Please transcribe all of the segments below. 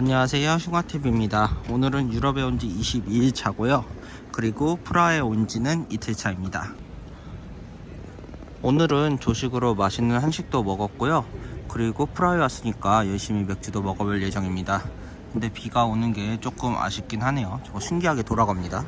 안녕하세요. 흉화TV입니다. 오늘은 유럽에 온 지 22일 차고요. 그리고 프라하에 온 지는 이틀 차입니다. 오늘은 조식으로 맛있는 한식도 먹었고요. 그리고 프라하에 왔으니까 열심히 맥주도 먹어볼 예정입니다. 근데 비가 오는 게 조금 아쉽긴 하네요. 저거 신기하게 돌아갑니다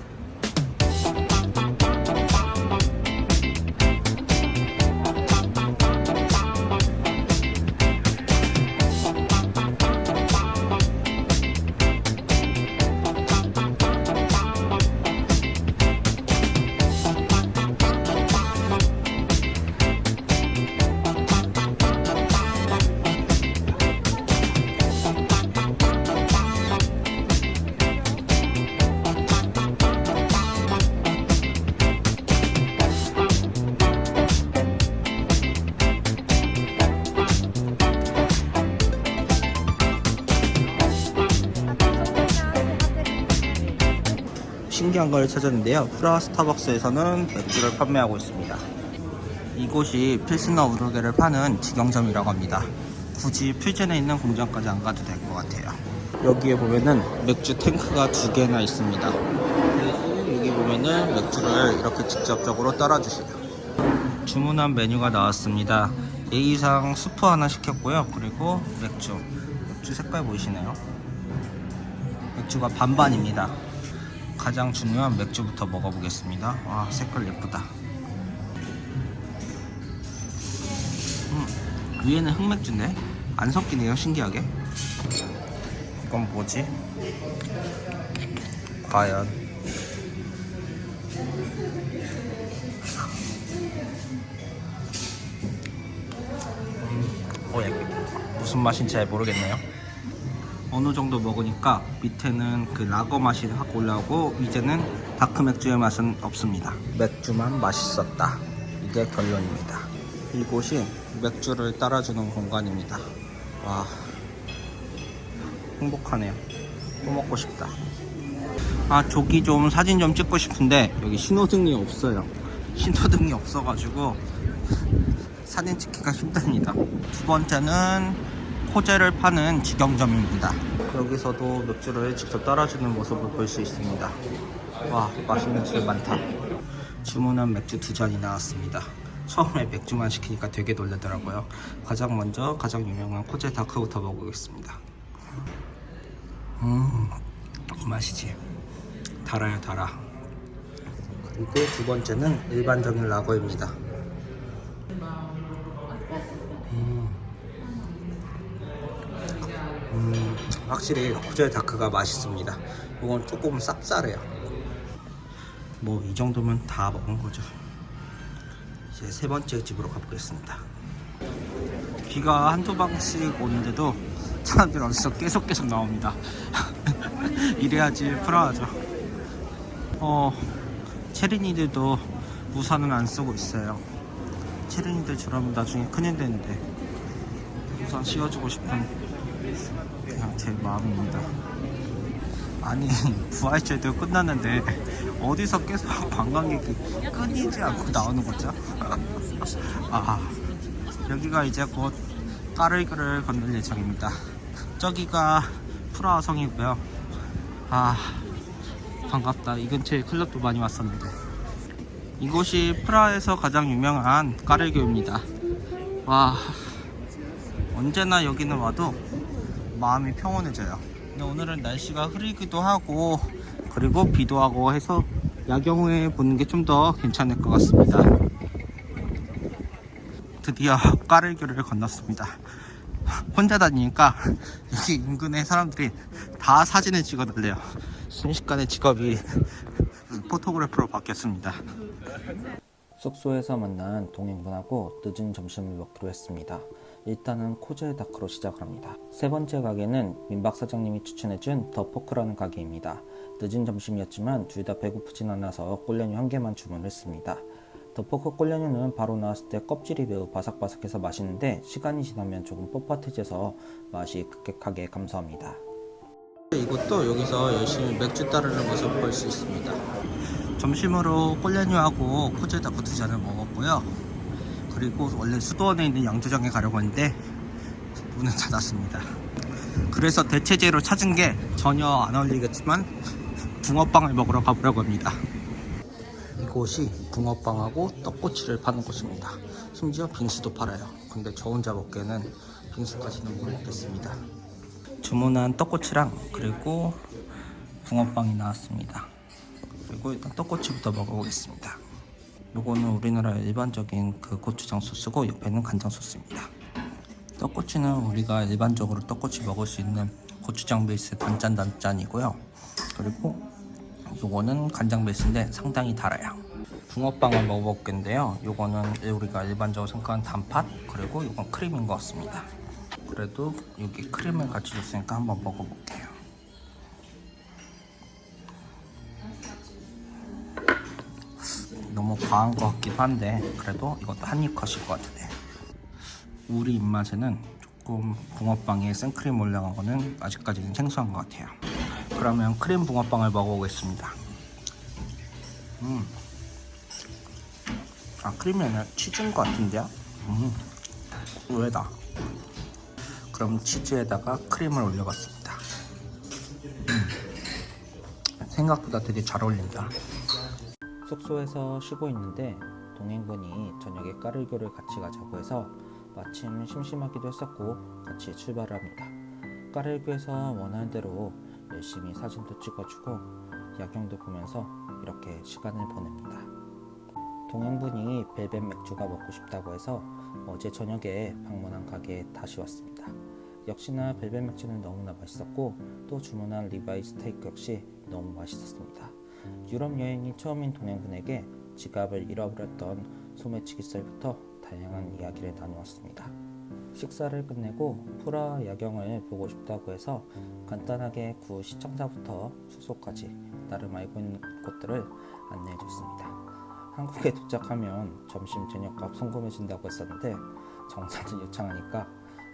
신기한 걸 찾았는데요. 프라하 스타벅스에서는 맥주를 판매하고 있습니다. 이곳이 필스너 우르게를 파는 직영점이라고 합니다. 굳이 필젠에 있는 공장까지 안 가도 될 것 같아요. 여기에 보면은 맥주 탱크가 두 개나 있습니다. 여기 보면은 맥주를 이렇게 직접적으로 따라주세요. 주문한 메뉴가 나왔습니다. 예의상 수프 하나 시켰고요. 그리고 맥주. 맥주 색깔 보이시나요? 맥주가 반반입니다. 가장 중요한 맥주부터 먹어보겠습니다. 와 색깔 예쁘다. 음, 위에는 흑맥주인데 안 섞이네요 신기하게. 이건 뭐지? 과연 음, 어, 예. 무슨 맛인지 잘 모르겠네요. 어느 정도 먹으니까 밑에는 그 라거 맛이 확 올라오고 이제는 다크 맥주의 맛은 없습니다. 맥주만 맛있었다. 이게 결론입니다. 이곳이 맥주를 따라주는 공간입니다. 와 행복하네요. 또 먹고 싶다. 아 저기 좀 사진 좀 찍고 싶은데 여기 신호등이 없어요. 신호등이 없어가지고 사진 찍기가 힘듭니다. 두 번째는 코제를 파는 직영점입니다. 여기서도 맥주를 직접 따라주는 모습을 볼 수 있습니다. 와, 맛있는 술 많다. 주문한 맥주 두 잔이 나왔습니다. 처음에 맥주만 시키니까 되게 놀라더라고요. 가장 먼저 가장 유명한 코제 다크부터 먹어보겠습니다. 음, 이 맛이지. 달아요, 달아. 그리고 두 번째는 일반적인 라거입니다. 음, 확실히 코젤 다크가 맛있습니다. 이건 조금 쌉쌀해요. 뭐 이 정도면 다 먹은 거죠. 이제 세 번째 집으로 가보겠습니다. 비가 한두 방씩 오는데도 사람들이 어디서 계속 계속 나옵니다. 이래야지 프라하죠. 어, 체린이들도 우산을 안 쓰고 있어요. 체린이들처럼 나중에 큰일 되는데 우산 씌워주고 싶은 그냥 제 마음입니다. 아니 부활절도 끝났는데 어디서 계속 관광객이 끊이지 않고 나오는 거죠? 아 여기가 이제 곧 까르기를 건널 예정입니다. 저기가 프라하 성이고요. 아 반갑다. 이 근처에 클럽도 많이 왔었는데 이곳이 프라하에서 가장 유명한 까르교입니다. 와 언제나 여기는 와도 마음이 평온해져요. 근데 오늘은 날씨가 흐리기도 하고 그리고 비도 하고 해서 야경을 보는 게 좀 더 괜찮을 것 같습니다. 드디어 까르교를 건넜습니다. 혼자 다니니까 여기 인근의 사람들이 다 사진을 찍어달래요. 순식간에 직업이 포토그래퍼로 바뀌었습니다. 숙소에서 만난 동행분하고 늦은 점심을 먹기로 했습니다. 일단은 코젤 다크로 시작을 합니다. 세 번째 가게는 민박 사장님이 추천해준 더 포크라는 가게입니다. 늦은 점심이었지만 둘 다 배고프진 않아서 꼴레뉴 한 개만 주문을 했습니다. 더 포크 꼴레뉴는 바로 나왔을 때 껍질이 매우 바삭바삭해서 맛있는데 시간이 지나면 조금 뻣뻣해져서 맛이 급격하게 감소합니다. 이것도 여기서 열심히 맥주 따르는 모습 볼 수 있습니다. 점심으로 꼴레뉴하고 코젤 다크 두 잔을 먹었고요. 그리고 원래 수도원에 있는 양조장에 가려고 했는데 문은 닫았습니다. 그래서 대체제로 찾은 게 전혀 안 어울리겠지만 붕어빵을 먹으러 가보려고 합니다. 이곳이 붕어빵하고 떡꼬치를 파는 곳입니다. 심지어 빙수도 팔아요. 근데 저 혼자 먹기에는 빙수까지는 못 먹겠습니다. 주문한 떡꼬치랑 그리고 붕어빵이 나왔습니다. 그리고 일단 떡꼬치부터 먹어보겠습니다. 요거는 우리나라 일반적인 그 고추장 소스고 옆에는 간장 소스입니다. 떡꼬치는 우리가 일반적으로 떡꼬치 먹을 수 있는 고추장 베이스 단짠 단짠이고요. 그리고 요거는 간장 베이스인데 상당히 달아요. 붕어빵을 먹어볼 건데요. 요거는 우리가 일반적으로 생각하는 단팥 그리고 요건 크림인 것 같습니다. 그래도 여기 크림을 같이 줬으니까 한번 먹어볼게요. 너무 과한 것 같기도 한데 그래도 이것도 한입 컷일 것 같은데. 우리 입맛에는 조금 붕어빵에 생크림 올라간 거는 아직까지는 생소한 것 같아요. 그러면 크림 붕어빵을 먹어보겠습니다. 음. 아 크림이 아니라 치즈인 것 같은데요? 음. 의외다. 그럼 치즈에다가 크림을 올려봤습니다. 음. 생각보다 되게 잘 어울린다 숙소에서 쉬고 있는데 동행분이 저녁에 까르교를 같이 가자고 해서 마침 심심하기도 했었고 같이 출발을 합니다. 까르교에서 원하는 대로 열심히 사진도 찍어주고 야경도 보면서 이렇게 시간을 보냅니다. 동행분이 벨벳 맥주가 먹고 싶다고 해서 어제 저녁에 방문한 가게에 다시 왔습니다. 역시나 벨벳 맥주는 너무나 맛있었고 또 주문한 리바이 스테이크 역시 너무 맛있었습니다. 유럽 여행이 처음인 동행분에게 지갑을 잃어버렸던 소매치기 썰부터 다양한 이야기를 나누었습니다. 식사를 끝내고 프라 야경을 보고 싶다고 해서 간단하게 구 시청사부터 숙소까지 나름 알고 있는 곳들을 안내해 줬습니다. 한국에 도착하면 점심 저녁값 송금해 준다고 했었는데 정산을 요청하니까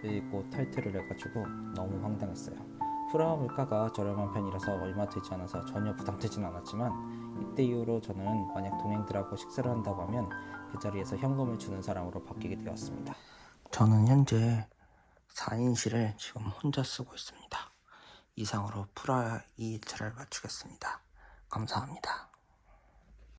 읽고 탈퇴를 해가지고 너무 황당했어요. 프라하 물가가 저렴한 편이라서 얼마 들지 않아서 전혀 부담되진 않았지만 이때 이후로 저는 만약 동행들하고 식사를 한다고 하면 그 자리에서 현금을 주는 사람으로 바뀌게 되었습니다. 저는 현재 4인실을 지금 혼자 쓰고 있습니다. 이상으로 프라하 2일차를 마치겠습니다. 감사합니다.